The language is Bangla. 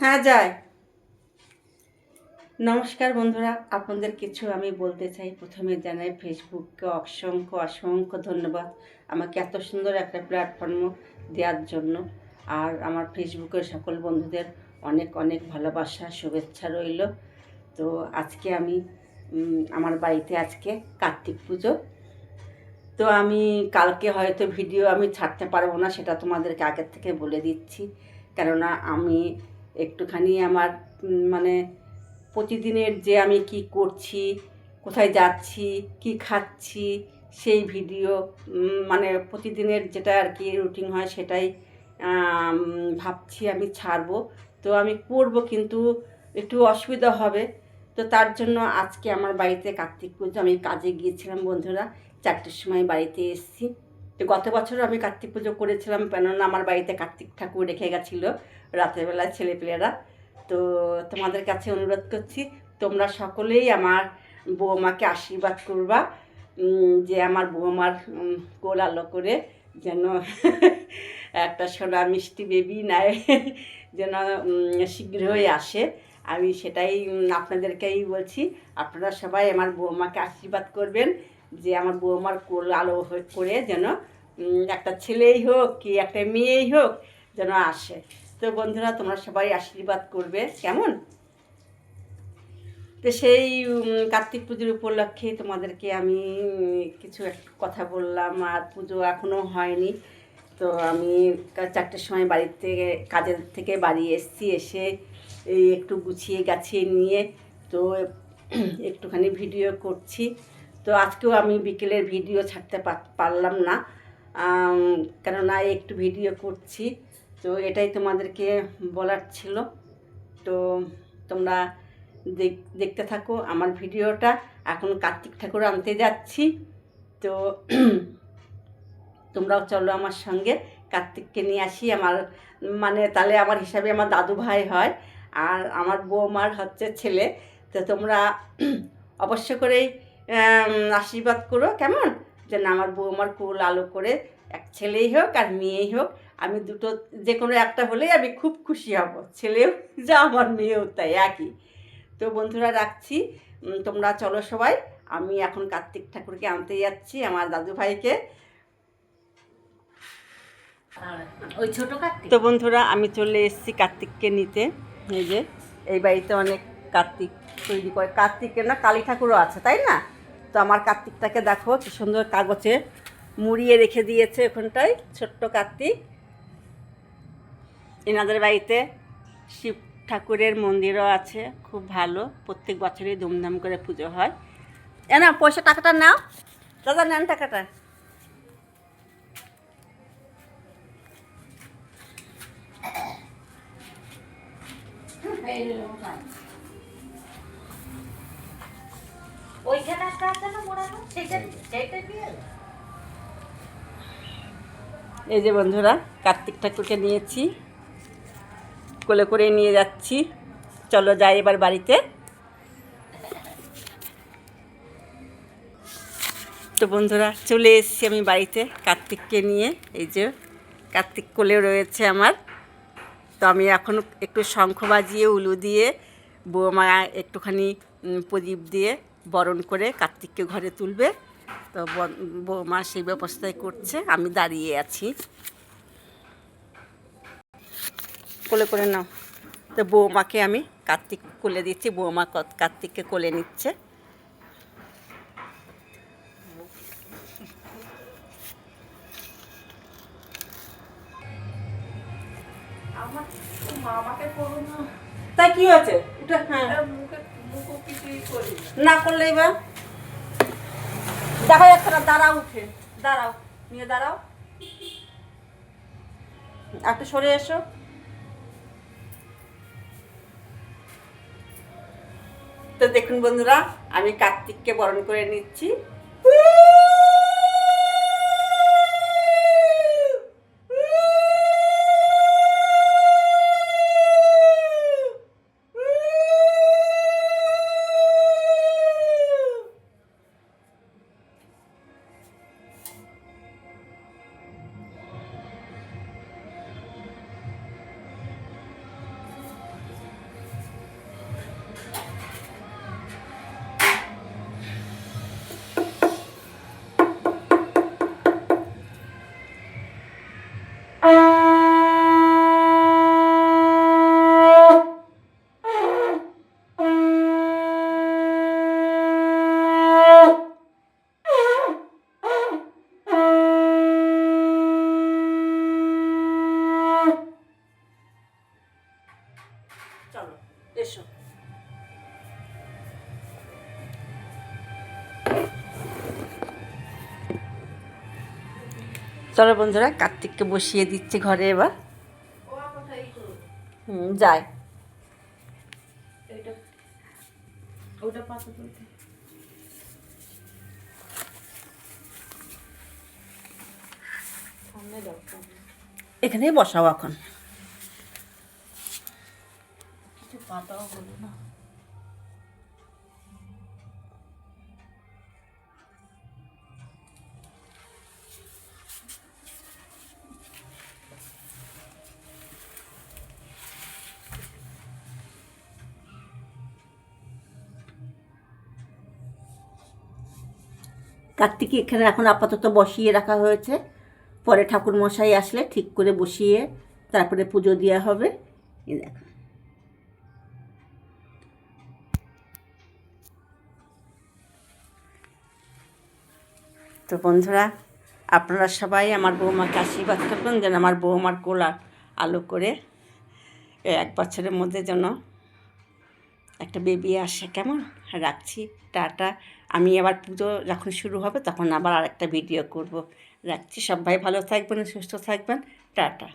হ্যাঁ যায়। নমস্কার বন্ধুরা, আপনাদের কিছু আমি বলতে চাই। প্রথমে জানাই ফেসবুককে অসংখ্য অসংখ্য ধন্যবাদ আমাকে এত সুন্দর একটা প্ল্যাটফর্ম দেওয়ার জন্য। আর আমার ফেসবুকের সকল বন্ধুদের অনেক অনেক ভালোবাসা, শুভেচ্ছা রইল। তো আজকে আমি আমার বাড়িতে আজকে কার্তিক পুজো। তো আমি কালকে হয়তো ভিডিও আমি ছাড়তে পারব না, সেটা তোমাদেরকে আগের থেকে বলে দিচ্ছি। কেননা আমি একটুখানি আমার মানে প্রতিদিনের যে আমি কি করছি, কোথায় যাচ্ছি, কি খাচ্ছি, সেই ভিডিও মানে প্রতিদিনের যেটা আর কি রুটিন হয় সেটাই ভাবছি আমি ছাড়বো। তো আমি করব কিন্তু একটু অসুবিধা হবে। তো তার জন্য আজকে আমার বাড়িতে কার্তিক পুজো, আমি কাজে গিয়েছিলাম বন্ধুরা, চারটের সময় বাড়িতে এসেছি। তো গত বছরও আমি কার্তিক পুজো করেছিলাম, কেননা আমার বাড়িতে কার্তিক ঠাকুর রেখে গেছিল রাতের বেলায় ছেলেপেলেরা। তো তোমাদের কাছে অনুরোধ করছি, তোমরা সকলেই আমার বৌমাকে আশীর্বাদ করবা যে আমার বৌমার কোল আলো করে যেন একটা সোনা মিষ্টি বেবি নেয়, যেন শীঘ্রই আসে। আমি সেটাই আপনাদেরকেই বলছি, আপনারা সবাই আমার বৌমাকে আশীর্বাদ করবেন, যে আমার বৌমার কোল আলো করে যেন একটা ছেলেই হোক কি একটা মেয়েই হোক যেন আসে। তো বন্ধুরা, তোমরা সবাই আশীর্বাদ করবে। কেমন? তো সেই কার্তিক পুজোর উপলক্ষে তোমাদেরকে আমি কিছু কথা বললাম। আর পুজো এখনও হয়নি। তো আমি চারটের সময় বাড়ির থেকে, কাজের থেকে বাড়ি এসেছি, এসে একটু গুছিয়ে গাছিয়ে নিয়ে, তো একটুখানি ভিডিও করছি। তো আজকেও আমি বিকেলের ভিডিও ছাড়তে পার- পারলাম না। কেননা একটু ভিডিও করছি। তো এটাই তোমাদেরকে বলার ছিল। তো তোমরা দেখ- দেখতে থাকো আমার ভিডিওটা এখন কার্তিক ঠাকুর আনতে যাচ্ছি। তো তোমরাও চলো আমার সঙ্গে। কার্তিককে নিয়ে আসি। আমার মানে তাহলে আমার হিসাবে আমার দাদু ভাই হয় আর আমার বৌমার হচ্ছে ছেলে। তো তোমরা অবশ্য করেই আশীর্বাদ করো। কেমন? যে না আমার বৌমার কুল আলো করে এক ছেলেই হোক আর মেয়েই হোক আমি দুটো যে কোনো একটা হলেই আমি খুব খুশি হব। ছেলেও যা আমার মেয়েও তাই একই। তো বন্ধুরা রাখছি। তোমরা চলো সবাই। আমি এখন কার্তিক ঠাকুরকে আনতে যাচ্ছি আমার দাদু ভাইকে ওই ছোট কার্তিক? তো বন্ধুরা আমি চলে এসেছি কার্তিককে নিতে। এই যে এই বাড়িতে অনেক কার্তিক তৈরি করে। কার্তিকের না কালী ঠাকুরও আছে তাই না? তো আমার কার্তিকটাকে দেখো, কি সুন্দর কাগজে মুড়িয়ে রেখে দিয়েছে ওখানটায়, ছোট্ট কার্তিক। এনাদের বাড়িতে শিব ঠাকুরের মন্দিরও আছে, খুব ভালো। প্রত্যেক বছরই ধুমধাম করে পুজো হয়। এ পয়সা টাকাটা নাও। দাদা, নেন টাকাটা। ওইখানে একটা আছে না মোড়ানো? সেইটা দিয়ে এই যে বন্ধুরা কার্তিক ঠাকুরকে নিয়েছি। কোলে করে নিয়ে যাচ্ছি। চলো যাই এবার বাড়িতে। তো বন্ধুরা চলে এসেছি আমি বাড়িতে কার্তিককে নিয়ে। এই যে কার্তিক কোলে রয়েছে আমার। তো আমি এখন একটু শঙ্খ বাজিয়ে উলু দিয়ে বৌমা একটুখানি প্রদীপ দিয়ে বরণ করে কার্তিককে ঘরে তুলবে। তো বৌমা সেই ব্যবস্থাই করছে আমি দাঁড়িয়ে আছি। কোলে করে নাও। তো বৌমাকে আমি কার্তিক কোলে দিচ্ছি বৌমা কত- কার্তিককে কোলে নিচ্ছে। তাই কি হয়েছে? হ্যাঁ। না করলেই বা দেখা যাচ্ছে না দাঁড়াও উঠে, দাঁড়াও, নিয়ে দাঁড়াও। একটু সরে এসো। তো দেখুন বন্ধুরা, আমি কার্তিককে বরণ করে নিচ্ছি। এসো। চলো বন্ধুরা কার্তিককে বসিয়ে দিচ্ছে ঘরে এবার। হুম যায়। এখানেই বসাও এখন। পাতাও হলো না। কার্তিকী এখানে এখন আপাতত বসিয়ে রাখা হয়েছে। পরে ঠাকুর মশাই আসলে ঠিক করে বসিয়ে তারপরে পুজো দেওয়া হবে। এই দেখো। তো বন্ধুরা, আপনারা সবাই আমার বৌমাকে আশীর্বাদ করবেন যেন আমার বৌমার কোলা আলো করে এক বছরের মধ্যে যেন একটা বেবি আসে। কেমন? রাখছি, টাটা। আমি আবার পুজো যখন শুরু হবে তখন আবার আরেকটা ভিডিও করব। রাখছি, সবাই ভালো থাকবেন, সুস্থ থাকবেন। টাটা।